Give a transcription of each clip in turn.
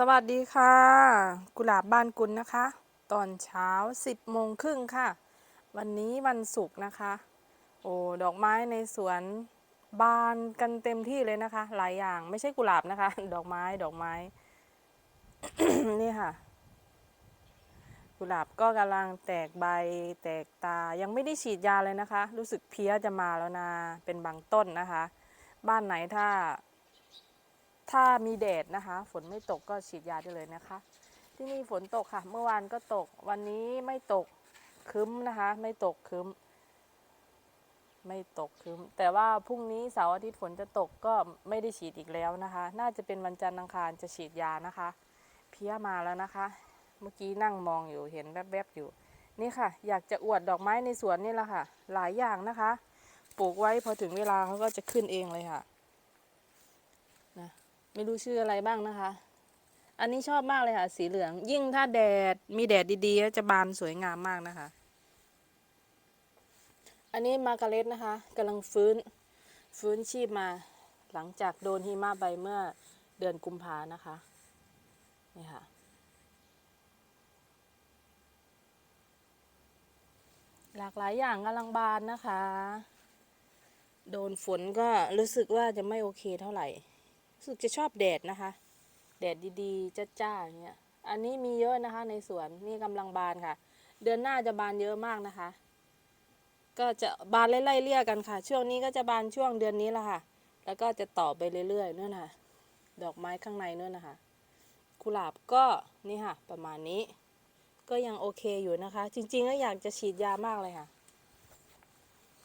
สวัสดีค่ะ กุหลาบบ้านกุลนะคะ ตอนเช้า 10โมงครึ่งค่ะ วันนี้วันศุกร์นะคะ โอ้ดอกไม้ในสวนบานกันเต็มที่เลยนะคะ หลายอย่างไม่ใช่กุหลาบนะคะ ดอกไม้ดอกไม้ นี่ค่ะ กุหลาบก็กำลังแตกใบแตกตายังไม่ได้ฉีดยาเลยนะคะ รู้สึกเพี้ยจะมาแล้วนะเป็นบางต้นนะคะ บ้านไหนถ้า ถ้ามีแดดนะคะ ฝนไม่ตกก็ฉีดยาได้เลยนะคะ ที่นี่ฝนตกค่ะ เมื่อวานก็ตก วันนี้ไม่ตกคึ้มนะคะ ไม่ตกคึ้ม ไม่ตกคึ้ม แต่ว่าพรุ่งนี้เสาร์อาทิตย์ฝนจะตกก็ไม่ได้ฉีดอีกแล้วนะคะ น่าจะเป็นวันจันทร์อังคารจะฉีดยานะคะ เพี้ยมาแล้วนะคะ เมื่อกี้นั่งมองอยู่เห็นแวบๆอยู่ นี่ค่ะ อยากจะอวดดอกไม้ในสวนนี่แหละค่ะ หลายอย่างนะคะ ปลูกไว้พอถึงเวลาเขาก็จะขึ้นเองเลยค่ะ ไม่รู้ชื่ออะไรบ้างนะคะ อันนี้ชอบมากเลยค่ะ สีเหลือง ยิ่งถ้าแดดมีแดดดีๆ จะบานสวยงามมากนะคะ อันนี้มาการเล็ตนะคะกำลังฟื้น ฟื้นชีพมา หลังจากโดนหิมะไปเมื่อเดือนกุมภานะคะนี่ค่ะหลากหลายอย่างกำลังบานนะคะ โดนฝนก็รู้สึกว่าจะไม่โอเคเท่าไหร่ สึกจะชอบแดดนะคะ แดดดีๆจ้าๆอย่างเงี้ย อันนี้มีเยอะนะคะในสวนนี่กำลังบานค่ะ เดือนหน้าจะบานเยอะมากนะคะ ก็จะบานไล่ๆเลี่ยกันค่ะ ช่วงนี้ก็จะบานช่วงเดือนนี้ละค่ะ แล้วก็จะต่อไปเรื่อยๆนู่นน่ะ ดอกไม้ข้างในนู่นนะคะกุหลาบก็นี่ค่ะ ประมาณนี้ ก็ยังโอเคอยู่นะคะ จริงๆก็อยากจะฉีดยามากเลยค่ะ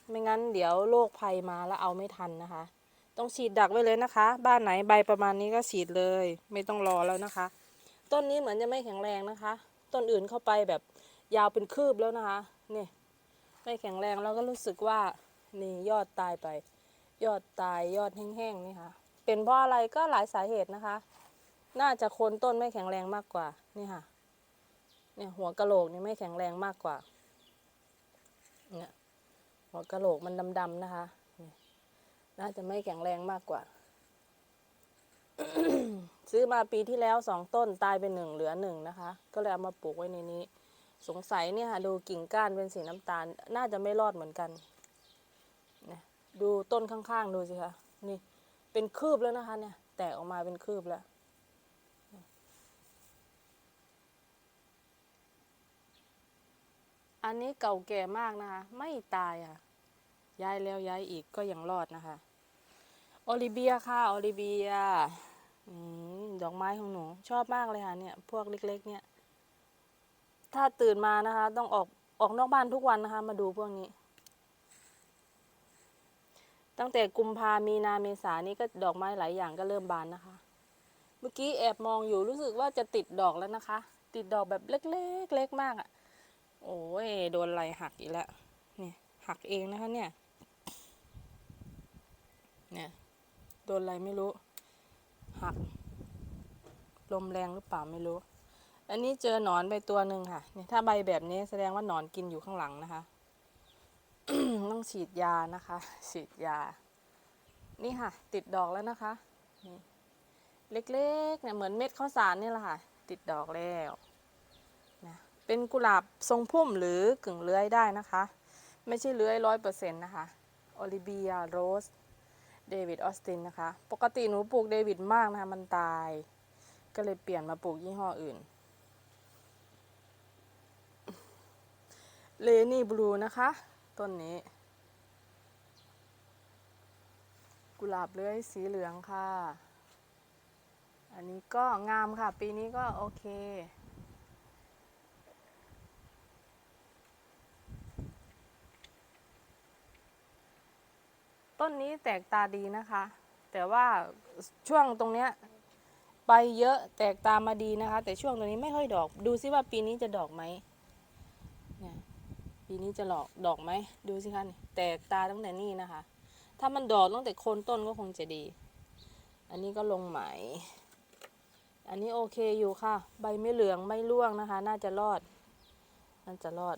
ไม่งั้นเดี๋ยวโรคภัยมาแล้วเอาไม่ทันนะคะ ต้องฉีดดักไว้เลยนะคะ บ้านไหนใบประมาณนี้ก็ฉีดเลย ไม่ต้องรอแล้วนะคะ ต้นนี้เหมือนจะไม่แข็งแรงนะคะ ต้นอื่นเข้าไปแบบยาวเป็นคืบแล้วนะคะนี่ไม่แข็งแรงแล้วก็รู้สึกว่านี่ยอดตายไป ยอดตายยอดแห้งๆนี่ค่ะ เป็นเพราะอะไรก็หลายสาเหตุนะคะ น่าจะโคนต้นไม่แข็งแรงมากกว่านี่ค่ะเนี่ยหัวกะโหลกนี่ไม่แข็งแรงมากกว่าเนี่ยหัวกะโหลกมันดำๆนะคะ น่าจะไม่แข็งแรงมากกว่า ซื้อมาปีที่แล้วสองต้นตายไปหนึ่งเหลือหนึ่งนะคะ ก็เลยเอามาปลูกไว้ในนี้ สงสัยเนี่ยค่ะดูกิ่งก้านเป็นสีน้ำตาล น่าจะไม่รอดเหมือนกันนี่ยดูต้นข้างๆดูสิคะนี่เป็นคืบแล้วนะคะเนี่ย แตกออกมาเป็นคืบแล้วอันนี้เก่าแก่มากนะคะ ไม่ตายค่ะ ย้ายแล้วย้ายอีกก็ยังรอดนะคะ โอลิเบียค่ะ โอลิเบียดอกไม้ของหนู ชอบมากเลยค่ะเนี่ย พวกเล็ก ๆ เนี่ย ถ้าตื่นมานะคะ ต้องออกออกนอกบ้านทุกวันนะคะ มาดูพวกนี้ ตั้งแต่กุมภามีนาเมษานี่ก็ดอกไม้หลายอย่างก็เริ่มบานนะคะ เมื่อกี้แอบมองอยู่รู้สึกว่าจะติดดอกแล้วนะคะ ติดดอกแบบเล็ก ๆ เล็กมากอะ่ะ โอ้ยโดนอะไรหักอีกแล้วเนี่ยหักเองนะคะเนี่ย เนี่ย โดนอะไรไม่รู้ หัก ลมแรงหรือเปล่าไม่รู้ อันนี้เจอหนอนไปตัวหนึ่งค่ะเนี่ยถ้าใบแบบนี้แสดงว่าหนอนกินอยู่ข้างหลังนะคะ ต้องฉีดยานะคะ ฉีดยา นี่ค่ะ ติดดอกแล้วนะคะ นี่เล็กๆเนี่ยเหมือนเม็ดข้าวสารนี่แหละค่ะ ติดดอกแล้วนะเป็นกุหลาบทรงพุ่มหรือกึ่งเลื้อยได้นะคะ ไม่ใช่เลื้อยร้อยเปอร์เซ็นต์นะคะ โอลิเบียโรส เดวิดออสตินนะคะ ปกติหนูปลูกเดวิดมากนะคะ มันตาย ก็เลยเปลี่ยนมาปลูกยี่ห้ออื่น เลนี่บลูนะคะ ต้นนี้ กุหลาบเลื้อยสีเหลืองค่ะ อันนี้ก็งามค่ะ ปีนี้ก็โอเค ต้นนี้แตกตาดีนะคะ แต่ว่าช่วงตรงเนี้ยใบเยอะแตกตามาดีนะคะ แต่ช่วงตรงนี้ไม่ค่อยดอก ดูซิว่าปีนี้จะดอกไหมเนี่ยปีนี้จะหลอกดอกไหมดูสิคะนี่แตกตาตั้งแต่นี่นะคะ ถ้ามันดอกตั้งแต่โคนต้นก็คงจะดี อันนี้ก็ลงไหม อันนี้โอเคอยู่ค่ะ ใบไม่เหลืองไม่ร่วงนะคะ น่าจะรอด น่าจะรอด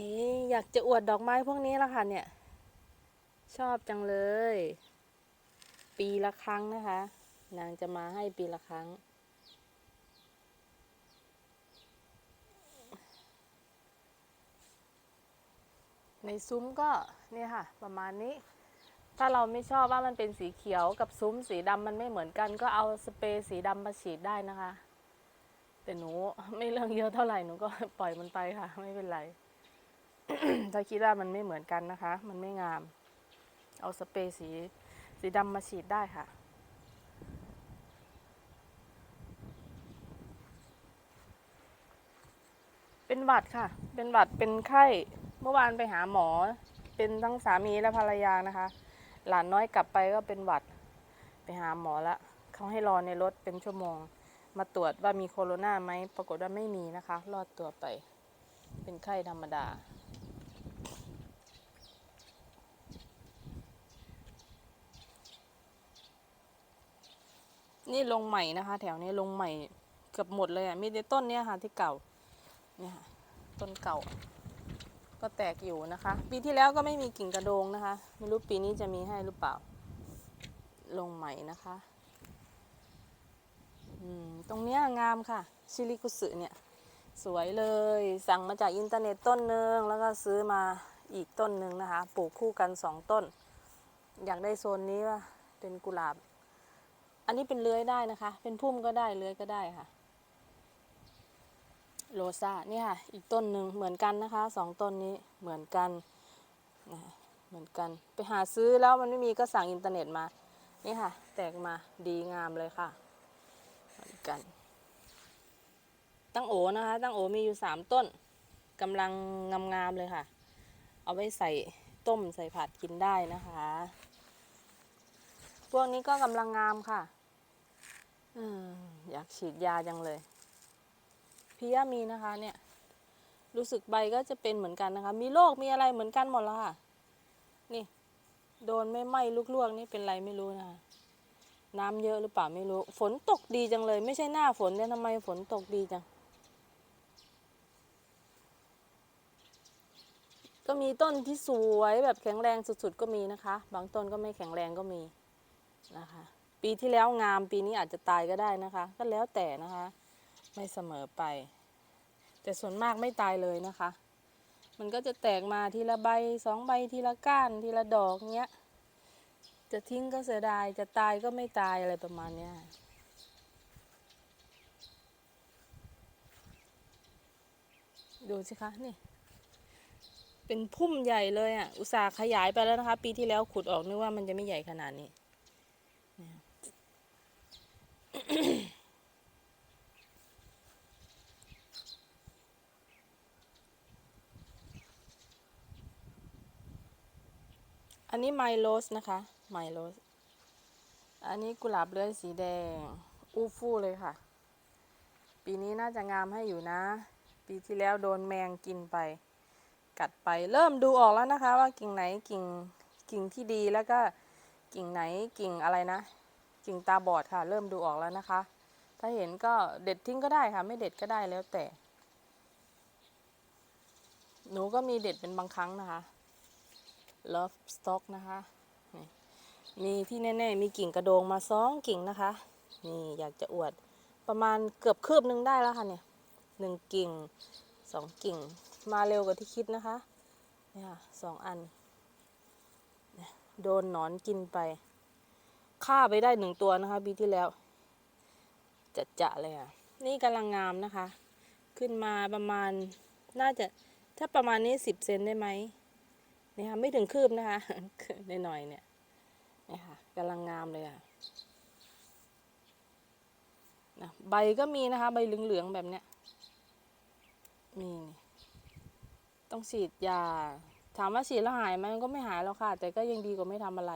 อ๊อยากจะอวดดอกไม้พวกนี้ละค่ะเนี่ย ชอบจังเลย ปีละครั้งนะคะ นางจะมาให้ปีละครั้ง ในซุ้มก็เนี่ยค่ะ ประมาณนี้ ถ้าเราไม่ชอบว่ามันเป็นสีเขียวกับซุ้มสีดำมันไม่เหมือนกัน ก็เอาสเปรย์สีดำมาฉีดได้นะคะ แต่หนูไม่เรื่องเยอะเท่าไหร่หนูก็ปล่อยมันไปค่ะ ไม่เป็นไร ถ้าคิดว่ามันไม่เหมือนกันนะคะ มันไม่งาม เอาสเปรย์สีสีดำมาฉีดได้ค่ะ เป็นหวัดค่ะ เป็นหวัด เป็นไข้ เมื่อวานไปหาหมอ เป็นทั้งสามีและภรรยานะคะ หลานน้อยกลับไปก็เป็นหวัด ไปหาหมอละเขาให้รอในรถเป็นชั่วโมง มาตรวจว่ามีโคโรนาไหม ปรากฏว่าไม่มีนะคะ รอดตัวไป เป็นไข้ธรรมดา นี่ลงใหม่นะคะ แถวนี้ลงใหม่เกือบหมดเลยอะมีแต่ต้นเนี้ยค่ะ ที่เก่าเนี่ยค่ะต้นเก่า ก็แตกอยู่นะคะ ปีที่แล้วก็ไม่มีกิ่งกระโดงนะคะ ไม่รู้ปีนี้จะมีให้หรือเปล่า ลงใหม่นะคะอืมตรงเนี้ยงามค่ะชิลิกุสึเนี่ยสวยเลยสั่งมาจากอินเทอร์เน็ตต้นหนึ่งแล้วก็ซื้อมาอีกต้นหนึ่งนะคะ ปลูกคู่กันสองต้น อยากได้โซนนี้ว่าเป็นกุหลาบ อันนี้เป็นเลื้อยได้นะคะ เป็นพุ่มก็ได้เลื้อยก็ได้ค่ะ โรซานี่ค่ะ อีกต้นหนึ่งเหมือนกันนะคะสองต้นนี้เหมือนกันนะเหมือนกัน ไปหาซื้อแล้วมันไม่มีก็สั่งอินเทอร์เน็ตมา นี่ค่ะ แตกมาดีงามเลยค่ะ เหมือนกัน ตั้งโอนะคะ ตั้งโอมีอยู่สามต้นกำลังงามๆเลยค่ะ เอาไว้ใส่ต้มใส่ผัดกินได้นะคะ พวกนี้ก็กำลังงามค่ะ อยากฉีดยาจังเลยพียมีนะคะเนี่ย รู้สึกใบก็จะเป็นเหมือนกันนะคะ มีโรคมีอะไรเหมือนกันหมดแล้วค่ะ นี่ โดนไม่ไหม้ลวกๆนี่เป็นไรไม่รู้นะคะน้ำเยอะหรือเปล่าไม่รู้ ฝนตกดีจังเลย ไม่ใช่หน้าฝนเนี่ยทำไมฝนตกดีจัง ก็มีต้นที่สวยแบบแข็งแรงสุดๆก็มีนะคะ บางต้นก็ไม่แข็งแรงก็มีนะคะ ปีที่แล้วงามปีนี้อาจจะตายก็ได้นะคะ ก็แล้วแต่นะคะ ไม่เสมอไป แต่ส่วนมากไม่ตายเลยนะคะ มันก็จะแตกมาทีละใบสองใบทีละก้านทีละดอกเงี้ย จะทิ้งก็เสียดายจะตายก็ไม่ตายอะไรประมาณเนี้ยดูสิคะนี่ เป็นพุ่มใหญ่เลยอะ อุตส่าห์ขยายไปแล้วนะคะ ปีที่แล้วขุดออกนึกว่ามันจะไม่ใหญ่ขนาดนี้ อันนี้ไมโลสนะคะ ไมโลส อันนี้กุหลาบเลื้อยสีแดง อู้ฟู่เลยค่ะ ปีนี้น่าจะงามให้อยู่นะ ปีที่แล้วโดนแมงกินไป กัดไป เริ่มดูออกแล้วนะคะ ว่ากิ่งไหนกิ่งกิ่งที่ดีแล้วก็กิ่งไหนกิ่งอะไรนะ กิ่งตาบอดค่ะ เริ่มดูออกแล้วนะคะ ถ้าเห็นก็เด็ดทิ้งก็ได้ค่ะ ไม่เด็ดก็ได้แล้วแต่ หนูก็มีเด็ดเป็นบางครั้งนะคะ Love Stock นะคะนี่มีที่แน่ๆมีกิ่งกระโดงมาสองกิ่งนะคะ นี่อยากจะอวดประมาณเกือบคืบหนึ่งได้แล้วค่ะเนี่ยหนึ่งกิ่งสองกิ่งมาเร็วกว่าที่คิดนะคะเนี่ยค่ะสองอันโดนหนอนกินไป ฆ่าไปได้หนึ่งตัวนะคะปีที่แล้วจะจะเลยอะ นี่กำลังงามนะคะ ขึ้นมาประมาณน่าจะถ้าประมาณนี้สิบเซนได้ไหมนี่ค่ะไม่ถึงคืบนะคะนหน่อยเนี่ยนี่ค่ะกำลังงามเลยอะนะใบก็มีนะคะ ใบเหลืองๆแบบเนี้ยมีนี่ต้องฉีดยา ถามว่าฉีดแล้วหายไหมมันก็ไม่หายแล้วค่ะ แต่ก็ยังดีกว่าไม่ทำอะไร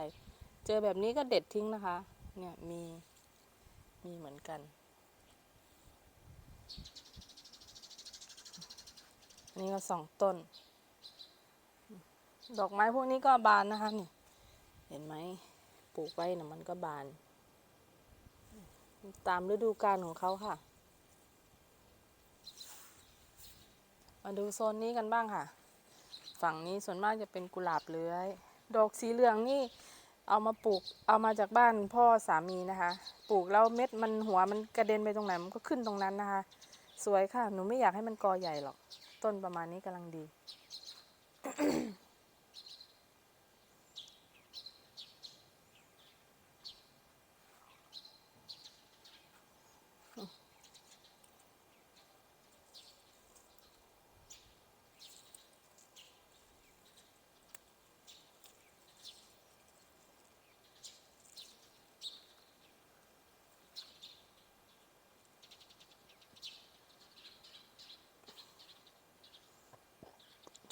เจอแบบนี้ก็เด็ดทิ้งนะคะ เนี่ยมี มีเหมือนกัน อันนี้ก็สองต้น ดอกไม้พวกนี้ก็บานนะคะนี่ เห็นไหมปลูกไว้นะมันก็บาน ตามฤดูกาลของเขาค่ะ มาดูโซนนี้กันบ้างค่ะ ฝั่งนี้ส่วนมากจะเป็นกุหลาบเลื้อย ดอกสีเหลืองนี่ เอามาปลูกเอามาจากบ้านพ่อสามีนะคะ ปลูกแล้วเม็ดมันหัวมันกระเด็นไปตรงไหนมันก็ขึ้นตรงนั้นนะคะ สวยค่ะ หนูไม่อยากให้มันกอใหญ่หรอก ต้นประมาณนี้กำลังดี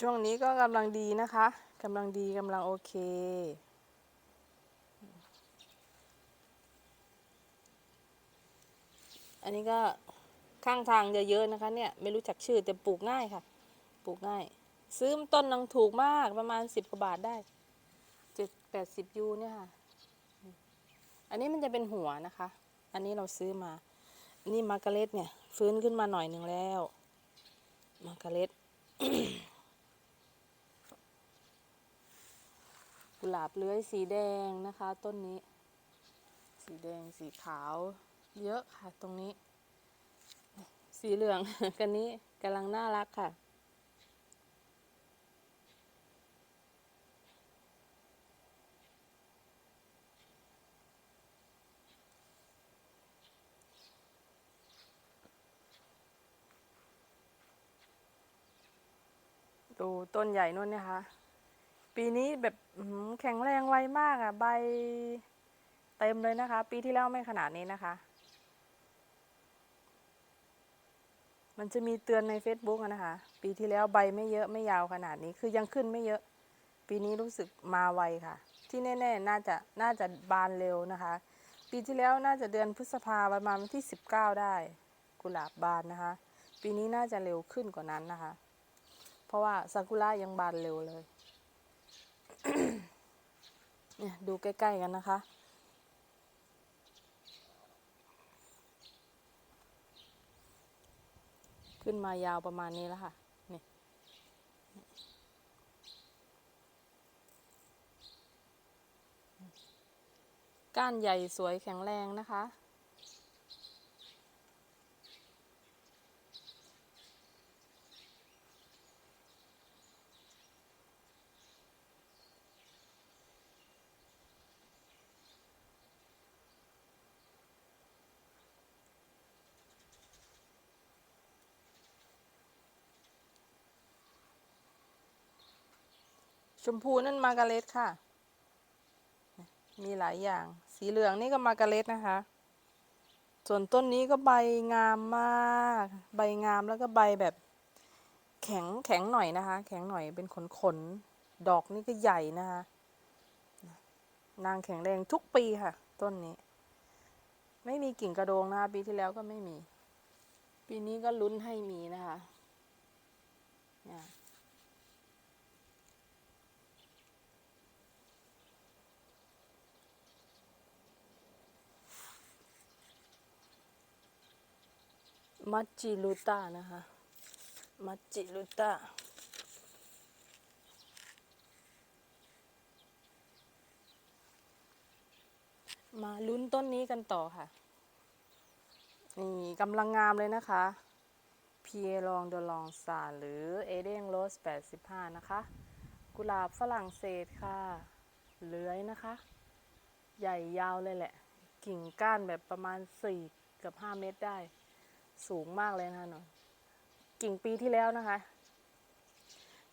ช่วงนี้ก็กำลังดีนะคะกำลังดีกำลังโอเค อันนี้ก็ข้างทางจะเยอะนะคะเนี่ยไม่รู้จักชื่อแต่ปลูกง่ายค่ะ ปลูกง่าย ซื้อต้นนังถูกมากประมาณสิบกว่าบาทได้เจ็ดแปดสิบยูเนี่ยค่ะ อันนี้มันจะเป็นหัวนะคะ อันนี้เราซื้อมา อันนี้มาร์กาเร็ตเนี่ย ฟื้นขึ้นมาหน่อยหนึ่งแล้ว มาร์กาเร็ต กุหลาบเลื้อยสีแดงนะคะ ต้นนี้ สีแดงสีขาว เยอะค่ะตรงนี้ สีเหลืองกันนี้กำลังน่ารักค่ะดูต้นใหญ่นู่นนะคะ ปีนี้แบบแข็งแรงไวมากอะ่ะ ใบเต็มเลยนะคะ ปีที่แล้วไม่ขนาดนี้นะคะ มันจะมีเตือนใน Facebook นะคะ ปีที่แล้วใบไม่เยอะไม่ยาวขนาดนี้ คือยังขึ้นไม่เยอะ ปีนี้รู้สึกมาไวค่ะ ที่แน่ ๆ น่าจะน่าจะบานเร็วนะคะ ปีที่แล้วน่าจะเดือนพฤษภาประมาณวันที่ 19 ได้ กุหลาบบานนะคะ ปีนี้น่าจะเร็วขึ้นกว่านั้นนะคะ เพราะว่าซากุระยังบานเร็วเลย เนี่ยดูใกล้ ๆ กันนะคะ ขึ้นมายาวประมาณนี้แล้วค่ะ นี่ ก้านใหญ่สวยแข็งแรงนะคะ ชมพูนั่นมาการเร็ตค่ะ มีหลายอย่าง สีเหลืองนี่ก็มาการเร็ตนะคะ ส่วนต้นนี้ก็ใบงามมาก ใบงามแล้วก็ใบแบบแข็งแข็งหน่อยนะคะ แข็งหน่อยเป็นขนขน ดอกนี่ก็ใหญ่นะคะ นางแข็งแรงทุกปีค่ะ ต้นนี้ ไม่มีกิ่งกระโดงนะคะปีที่แล้วก็ไม่มี ปีนี้ก็ลุ้นให้มีนะคะ เนี่ย มัจจิลูต้านะคะ มัจจิลูต้ามาลุ้นต้นนี้กันต่อค่ะ นี่กำลังงามเลยนะคะ เพียรองเดลองซาหรือเอเดนโรส 85 นะคะ กุหลาบฝรั่งเศสค่ะ เลื้อยนะคะ ใหญ่ยาวเลยแหละ กิ่งก้านแบบประมาณ 4 กับ 5 เมตรได้ สูงมากเลยนะคะเนาะกิ่งปีที่แล้วนะคะ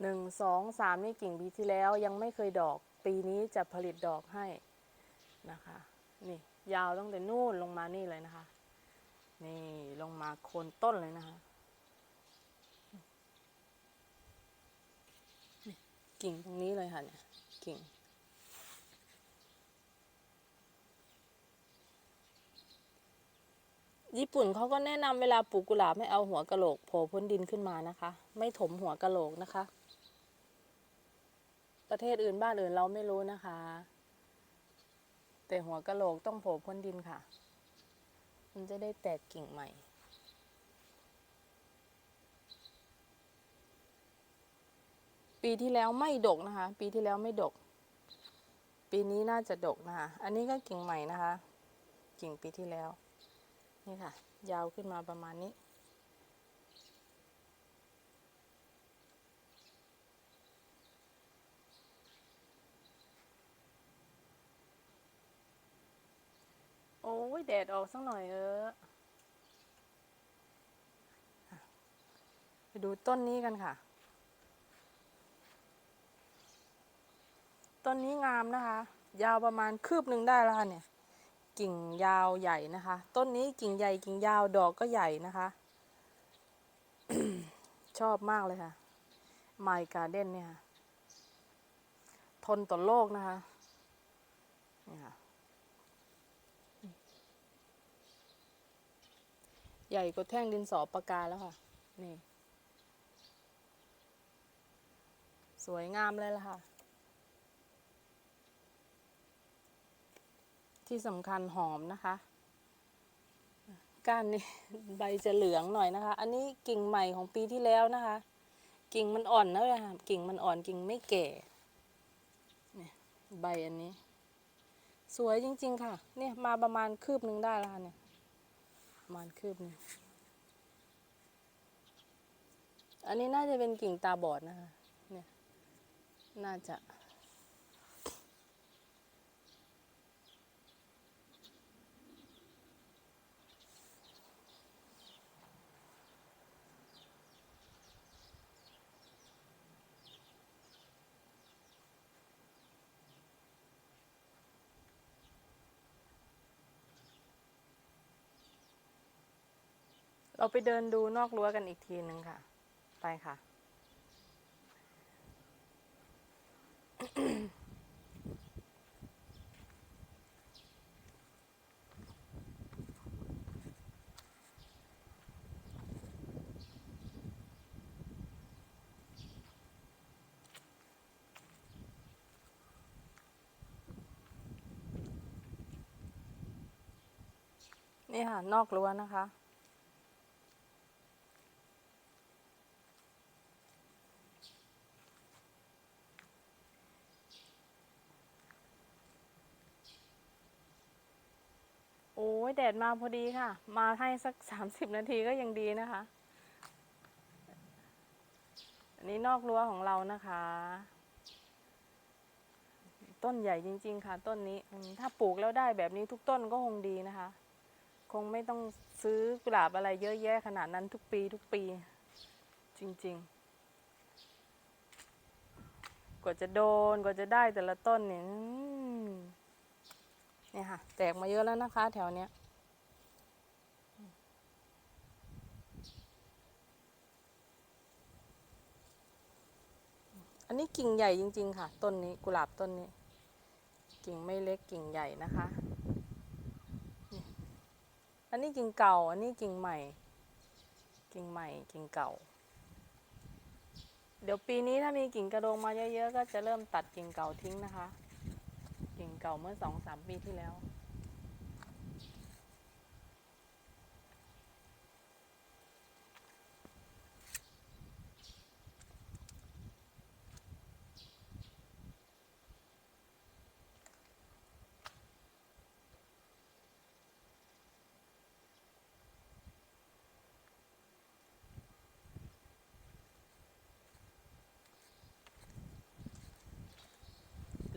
หนึ่งสองสามนี่กิ่งปีที่แล้วยังไม่เคยดอก ปีนี้จะผลิตดอกให้นะคะ นี่ยาวตั้งแต่นู่นลงมานี่เลยนะคะ นี่ลงมาโคนต้นเลยนะคะ กิ่งตรงนี้เลยค่ะเนี่ยกิ่ง ญี่ปุ่นเขาก็แนะนำเวลาปลูกกุหลาบให้เอาหัวกะโหลกโผล่พ้นดินขึ้นมานะคะ ไม่ถมหัวกะโหลกนะคะ ประเทศอื่นบ้านอื่นเราไม่รู้นะคะ แต่หัวกะโหลกต้องโผล่พ้นดินค่ะ มันจะได้แตกกิ่งใหม่ปีที่แล้วไม่ดกนะคะ ปีที่แล้วไม่ดก ปีนี้น่าจะดกนะคะ อันนี้ก็กิ่งใหม่นะคะ กิ่งปีที่แล้ว นี่ค่ะ ยาวขึ้นมาประมาณนี้ โอ้ยแดดออกสักหน่อยเออไปดูต้นนี้กันค่ะ ต้นนี้งามนะคะ ยาวประมาณคืบหนึ่งได้แล้วค่ะเนี่ย กิ่งยาวใหญ่นะคะ ต้นนี้กิ่งใหญ่กิ่งยาวดอกก็ใหญ่นะคะ ชอบมากเลยค่ะไมการ์เด้นเนี่ยค่ะทนต่อโลกนะคะนี่ค่ะใหญ่กว่าแท่งดินสอปากกาแล้วค่ะ นี่ สวยงามเลยล่ะค่ะ ที่สำคัญหอมนะคะ ก้านนี่ใบจะเหลืองหน่อยนะคะ อันนี้กิ่งใหม่ของปีที่แล้วนะคะ กิ่งมันอ่อนนะเลยค่ะกิ่งมันอ่อนกิ่งไม่แก่เนี่ยใบอันนี้ สวยจริง ๆ ค่ะ เนี่ยมาประมาณคืบหนึ่งได้แล้วเนี่ยประมาณคืบหนึงอันนี้น่าจะเป็นกิ่งตาบอดนะคะ เนี่ย น่าจะ เราไปเดินดูนอกรั้วกันอีกทีหนึ่งค่ะ ไปค่ะ นี่ค่ะ นอกรั้วนะคะ อ้ยแดดมาพอดีค่ะ มาให้สักสามสิบนาทีก็ยังดีนะคะ อันนี้นอกรั้วของเรานะคะ ต้นใหญ่จริง ๆ ค่ะ ต้นนี้ถ้าปลูกแล้วได้แบบนี้ทุกต้นก็คงดีนะคะ คงไม่ต้องซื้อกุหลาบอะไรเยอะแยะขนาดนั้นทุกปีทุกปี จริง ๆกว่าจะโดนกว่าจะได้แต่ละต้นเนี่ย เนี่ยค่ะ แตกมาเยอะแล้วนะคะ แถวเนี้ยอันนี้กิ่งใหญ่จริง ๆ ค่ะ ต้นนี้กุหลาบต้นนี้ กิ่งไม่เล็กกิ่งใหญ่นะคะ อันนี้กิ่งเก่า อันนี้กิ่งใหม่ กิ่งใหม่ กิ่งเก่า เดี๋ยวปีนี้ถ้ามีกิ่งกระโดงมาเยอะๆ ก็จะเริ่มตัดกิ่งเก่าทิ้งนะคะ เก่าเมื่อสองสามปีที่แล้ว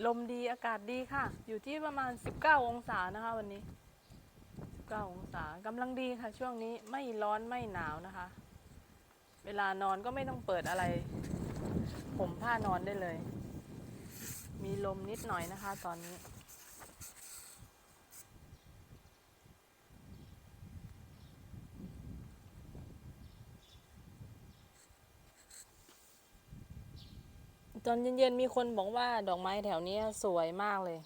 ลมดีอากาศดีค่ะ อยู่ที่ประมาณ 19 องศานะคะ วันนี้ 19 องศากำลังดีค่ะ ช่วงนี้ไม่ร้อนไม่หนาวนะคะ เวลานอนก็ไม่ต้องเปิดอะไร ผมผ้านอนได้เลย มีลมนิดหน่อยนะคะ ตอนนี้ ตอนเย็นๆมีคนบอกว่าดอกไม้แถวนี้สวยมากเลย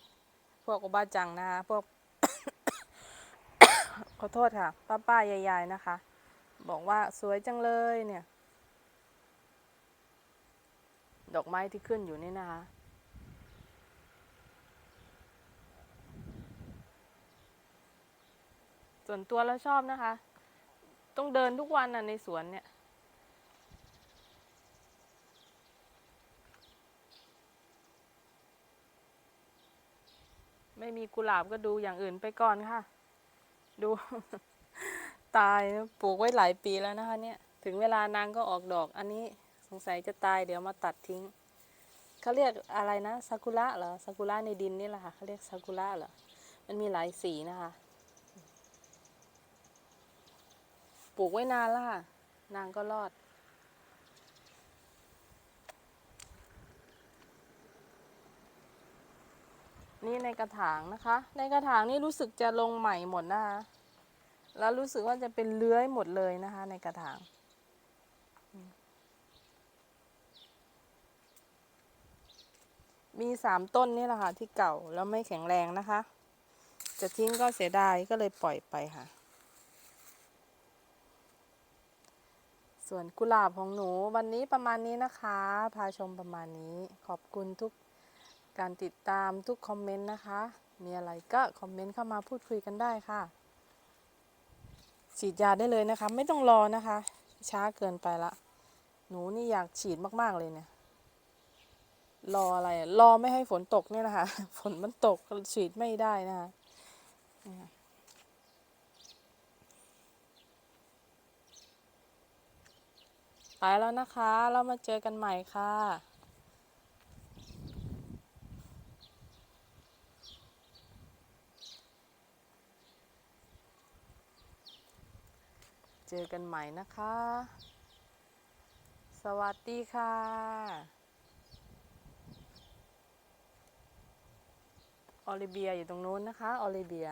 พวกโอบาจังนะคะพวก ขอโทษค่ะ ป้าป้ายายๆนะคะ บอกว่าสวยจังเลยเนี่ย ดอกไม้ที่ขึ้นอยู่นี่นะคะส่วนตัวแล้วชอบนะคะ ต้องเดินทุกวันนะในสวนเนี่ย ไม่มีกุหลาบก็ดูอย่างอื่นไปก่อนค่ะ ดู ตายปลูกไว้หลายปีแล้วนะคะ เนี่ย ถึงเวลานางก็ออกดอก อันนี้สงสัยจะตายเดี๋ยวมาตัดทิ้งเขาเรียกอะไรนะซากุระเหรอซากุระในดินนี่แหละค่ะเขาเรียกซากุระเหรอมันมีหลายสีนะคะ ปลูกไว้นานละนางก็รอด นี่ในกระถางนะคะ ในกระถางนี่รู้สึกจะลงใหม่หมดนะคะ แล้วรู้สึกว่าจะเป็นเลื้อยหมดเลยนะคะ ในกระถาง มีสามต้นนี่แหละค่ะที่เก่าแล้วไม่แข็งแรงนะคะ จะทิ้งก็เสียดายก็เลยปล่อยไปค่ะ ส่วนกุหลาบของหนูวันนี้ประมาณนี้นะคะ พาชมประมาณนี้ขอบคุณทุก การติดตามทุกคอมเมนต์นะคะ มีอะไรก็คอมเมนต์เข้ามาพูดคุยกันได้ค่ะ ฉีดยาได้เลยนะคะ ไม่ต้องรอนะคะ ช้าเกินไปละ หนูนี่อยากฉีดมากๆเลยเนี่ย รออะไร รอไม่ให้ฝนตกเนี่ยนะคะ ฝนมันตกฉีดไม่ได้นะคะไปแล้วนะคะ เรามาเจอกันใหม่ค่ะ เจอกันใหม่นะคะ สวัสดีค่ะออลิเบียอยู่ตรงนู้นนะคะ ออลิเบีย